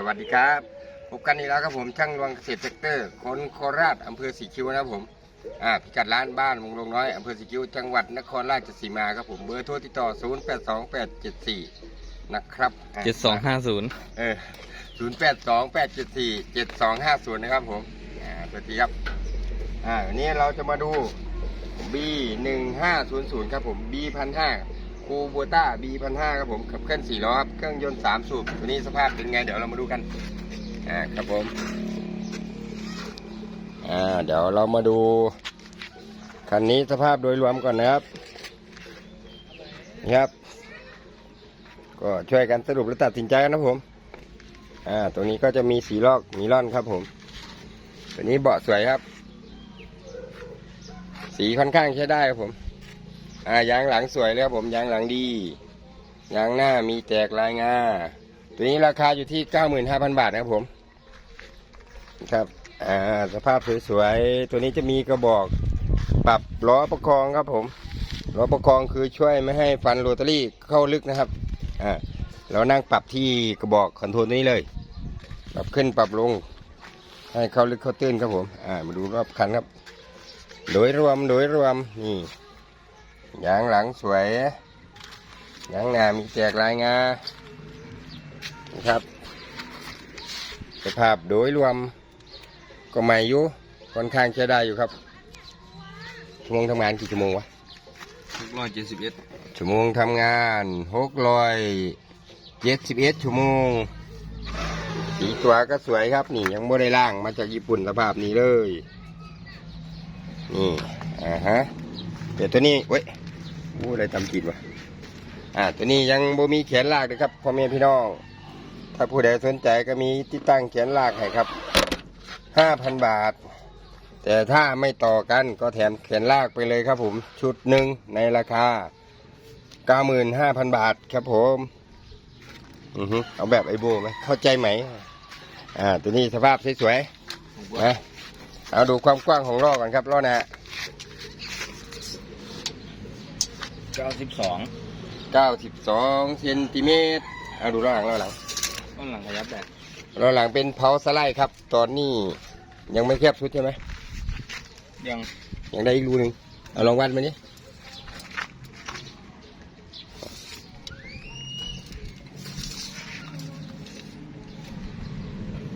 สวัสดีครับพบกันอีกแล้วครับผมช่างรวงเกษตรกเตอร์คนโคราชอำเภอสีคิวนะครับผมอ่าพิกัดร้านบ้านวงลงน้อยอำเภอสีคิวจังหวัดนครราชสีมาครับผมเบอร์โทรติดต่อ 082874 นะครับ7250เออ082874 7250 นะครับผมอ่าสวัสดีครับอ่าวันนี้เราจะมาดู B1500 ครับผม B1500 กูบัวต้า B พันห้าครับผมขับเคลื่อนสี่ล้อครับเครื่องยนต์สามสูบตัวนี้สภาพเป็นไงเดี๋ยวเรามาดูกันอ่าครับผมอ่าเดี๋ยวเรามาดูคันนี้สภาพโดยรวมก่อนนะครับนี่ครับ ก็ช่วยกันสรุปและตัดสินใจกันนะผมอ่าตรงนี้ก็จะมีสีลอกนีล่อนครับผมตัวนี้เบาะสวยครับ สีค่อนข้างใช้ได้ครับผม อ่ายางหลังสวยเลยครับผมยางหลังดียางหน้ามีแตกลายงาตัวนี้ราคาอยู่ที่95,000บาทนะครับผมครับอ่าสภาพสวยๆตัวนี้จะมีกระบอกปรับล้อประคองครับผมล้อประคองคือช่วยไม่ให้ฟันโรตารี่เข้าลึกนะครับอ่าเรานั่งปรับที่กระบอกคอนโทรลนี้เลย ปรับขึ้นปรับลง ให้เข้าลึกเข้าตื้นครับผมอ่ามาดูรอบคันครับ โดยรวมโดยรวมนี่ ยางหลังสวยยางหน้ามีแจกลายงานะครับสภาพโดยรวมก็ใหม่อยู่ค่อนข้างใช้ได้อยู่ครับชั่วโมงทำงานกี่ชั่วโมงวะหกร้อยเจ็ดสิบเอ็ดชั่วโมงทำงานหกร้อยเจ็ดสิบเอ็ดชั่วโมงสีตัวก็สวยครับนี่ยังไม่ได้ล่างมาจากญี่ปุ่นสภาพนี้เลยนี่อ่าฮะเดี๋ยวตัวนี้เว้ย อู้อะไรทำผิดวะอ่าตัวนี้ยังบ่มีแขนลากนะครับพ่อแม่พี่น้อง ถ้าผู้ใดสนใจก็มีที่ตั้งแขนลากให้ครับห้าพันบาท แต่ถ้าไม่ต่อกันก็แถมแขนลากไปเลยครับผมชุดหนึ่งในราคาเก้าหมื่นห้าพันบาทครับผมอือฮึเอาแบบไอโบไหมเข้าใจไหม อ่าตัวนี้สภาพสวยๆนะเอาดูความกว้างของล้อก่อนครับล้อหนะ เก้าสิบสองเก้าสิบสองเซนติเมตรเอาดูล้อหลังล้อหลังต้นหลังขยับแบบล้อหลังเป็นเพาสไลด์ครับ ตอนนี้ยังไม่แคบชุดใช่ไหมยังยังได้อีกรูหนึ่งเอาลองวัดมาดิ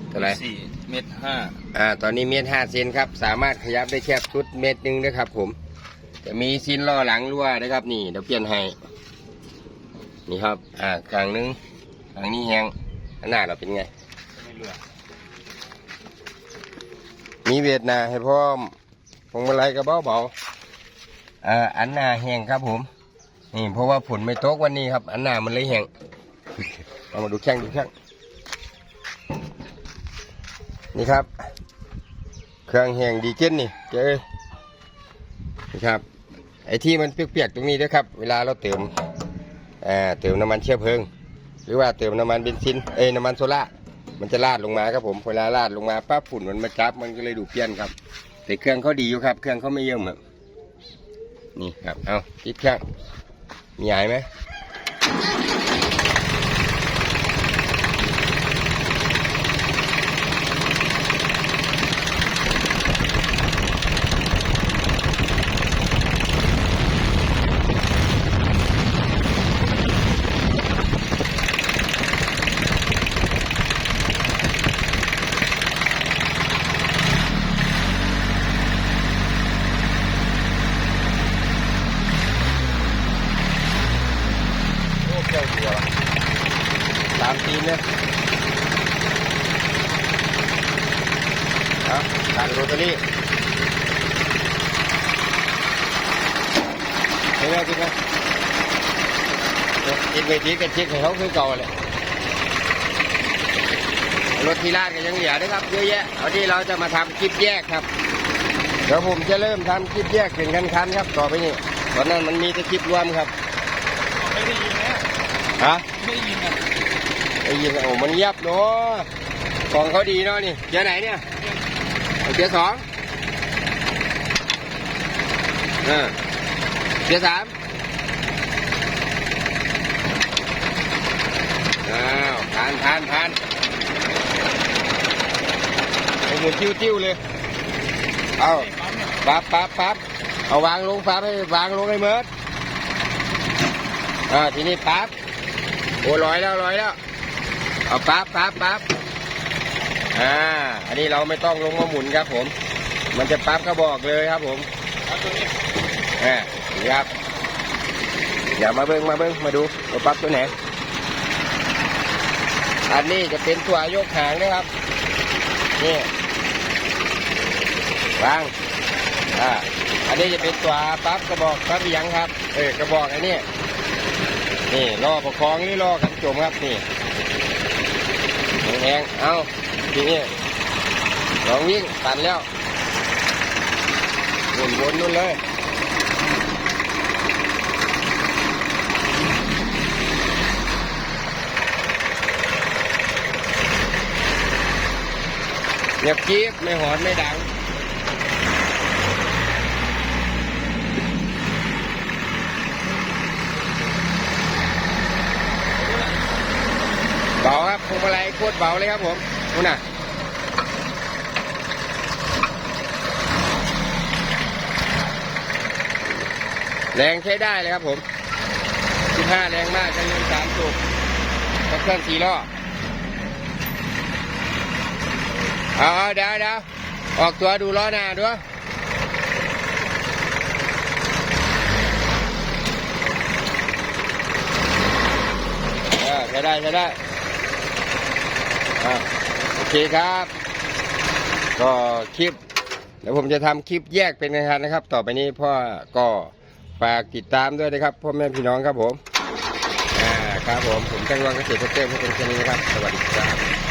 เท่าไหรสี่เมตรห้าอ่าตอนนี้เมตรห้าเซนครับ สามารถขยับได้แคบชุดเมตรหนึ่งนะครับผม จะมีซินล้อหลังรั่วนะครับ นี่เดี๋ยวเปลี่ยนให้ นี่ครับ อ่าข้างหนึงข้างนี้แหงอันหน้าเราเป็นไงมีเวทนาให้พร้อมพวงมาลัยกระเบาเบาอ่าอันหน้าแห้งครับผม นี่เพราะว่าฝนไม่ตกวันนี้ครับ อันหน้ามันเลยแห้งเอามาดูแข้งดูแข้งนี่ครับ เครื่องแห้งดีเจนนี่เจ้นี่ครับ อ้ที่มันเปียกๆตรงนี้นะครับ เวลาเราเติมอ่าเติมน้ำมันเชื้อเพลิง หรือว่าเติมน้ำมันเบนซินเอ้น้ำมันโซล่ามันจะลาดลงมาครับผมเวลาลาดลงมาปั๊บฝุ่นมันมาจับมันก็เลยดูเปลี่ยนครับ แต่เครื่องเขาดีอยู่ครับ เครื่องเขาไม่เยิ่มครับนี่ครับเอาติดเครื่องมีหายไหม โอ้เดีว่ะสามตีนเนี่ยเอาการโรตารี่เห็นไหมคิดไหมคิดไปทีกันเช็คให้เขาคือเก่าเลยรถที่ลาดก็ยังเหลือนะครับเยอะแยะเอาที่เราจะมาทำคลิปแยกครับ เดี๋ยวผมจะเริ่มทำคลิปแยกเป็นคันๆครับ ต่อไปนี้ตอนนั้นมันมีแต่คลิปรวมครับไม่ได้ยินนะ ฮะไม่ได้ยินอะไอ้ยินโอ้มันเงียบเนาะของเขาดีเนาะนี่เจอไหนเนี่ยเจอสองเออเจอสามอ้าวผ่านผ่านผ่านหมุนติ้วๆเลย เอาปั๊มเนี่ยปั๊บปั๊บปั๊บเอาวางลงปั๊บให้วางลงให้เมิดอ่าทีนี้ปั๊บ โอ้ลอยแล้วลอยแล้วเอาปั๊บปั๊บปั๊บอ่า อันนี้เราไม่ต้องลงมาหมุนครับผม มันจะปั๊บก็บอกเลยครับผมนี้อ่าครับเดี๋ยวมาเบิ้งมาเบิ้งมาดูว่าปั๊บตัวไหนอันนี้จะเป็นตัวยกหางนะครับนี่วางอ่าอันนี้จะเป็นตัวปั๊บกระบอกปั๊บยังครับ เออกระบอกอันนี้ นี่ล่อประคองนี่ล่อกันจมครับนี่แหงเอาทีนี้ลองวิ่งตันแล้ววนวนๆนู่นเลยเงียบจี๊บไม่หอนไม่ดัง เบาครับพวงมาลัยโคตรเบาเลยครับผมนู่นน่ะแรงใช้ได้เลยครับผม 15 แรงมากกันเงินสามสูบกับเครื่องสี่ล้อเอาเอเดี๋ยวเดี๋ยวออกตัวดูล้อหน้าด้วยเออใช้ได้ใช้ได้ โอเคครับ ก็คลิปเดี๋ยวผมจะทำคลิปแยกเป็นงานนะครับ ต่อไปนี้พ่อก็ฝากติดตามด้วยนะครับพ่อแม่พี่น้องครับผมอ่าครับผมผมจังวังเกษตรเกษตรเพื่อเป็นชนีนะครับ สวัสดีครับ